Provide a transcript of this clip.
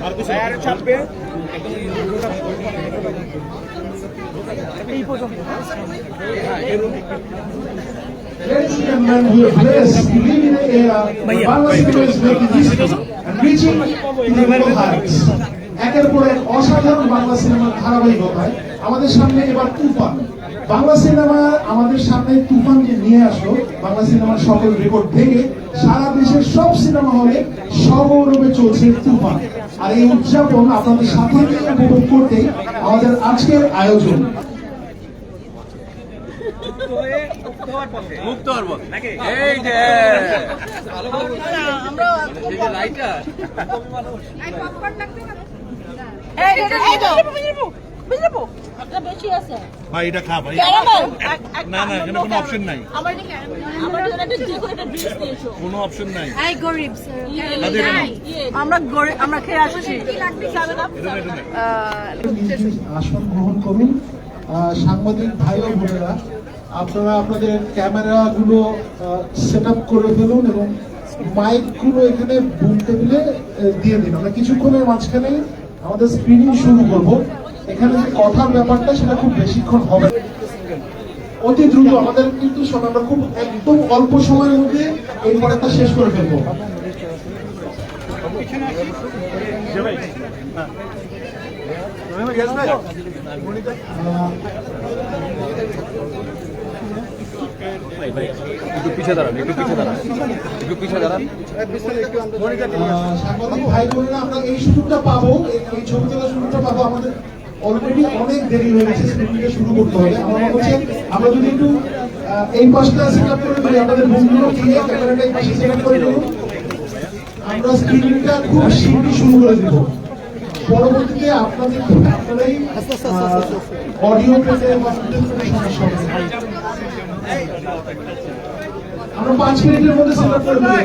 Ladies and gentlemen, we are blessed to live in an era where Bangla cinema is making history and reaching to the global heights. একের পর এক অসাধারণ বাংলা সিনেমার ধারাবাহিকতায় আমাদের সামনে এবার তুফান বাংলা সিনেমা আমাদের সামনে তুফান আসলো বাংলা সিনেমার সকল রেকর্ড ভেঙে সারা দেশের সব সিনেমা হলে সগৌরবে চলছে তুফান আর এই উদযাপন আপনাদের সাথে উপভোগ করতেই আমাদের আজকের আয়োজন মুক্ত হওয়ার পথ এই যে এই যে লাইটার এই এটা এই তো বুঝব বুঝব এটা বেশি আছে। ভাই এটা খা ভাই। না না এখানে কোনো অপশন নাই। আমার আমার জন্য একটা যে একটা ড্রিঙ্কস দিয়েছ কোনো অপশন নাই। এই গরিব তাদের আমরা গরিব আমরা খেয়ে আসছি। কি লাগবে? সেভেন আপ নিজে আসন গ্রহণ করুন সাংবাদিক ভাই ও বোনেরা আপনারা আপনাদের ক্যামেরাগুলো সেট আপ করে ফেলুন এবং মাইকগুলো এখানে বুম টেবিলে দিয়ে দিন। আমরা কিছুক্ষণের মাঝখানে আমাদের স্ক্রিনিং শুরু করব। এখানে যে কথার ব্যাপারটা সেটা খুব বেশিক্ষণ হবে অতি দ্রুত আমাদের কিন্তু আমরা খুব একদম অল্প সময়ের মধ্যে এই পড়াটা শেষ করে ফেলব। সাংবাদিক ভাই বোনেরা আমরা এই সুযোগটা পাবো, এই- এই ছবি তোলার সুযোগটা পাবো আমাদের। অলরেডি অনেক দেরি হয়ে গেছে স্ক্রিনিংটা শুরু করতে হবে। আমার হচ্ছে আমরা যদি একটু এই পাশটা সেট আপ করে দিই আমাদের বন্ধুগুলো দিয়ে ক্যামেরাটা এই পাশে সেট আপ করে দিই আমরা স্ক্রিনিংটা খুব শীঘ্রই শুরু করে দিব। পরবর্তীতে আপনাদের আপনারাই অডিও পেতে বা সমস্যা আমরা পাঁচ মিনিটের মধ্যে সেট আপ করে দিই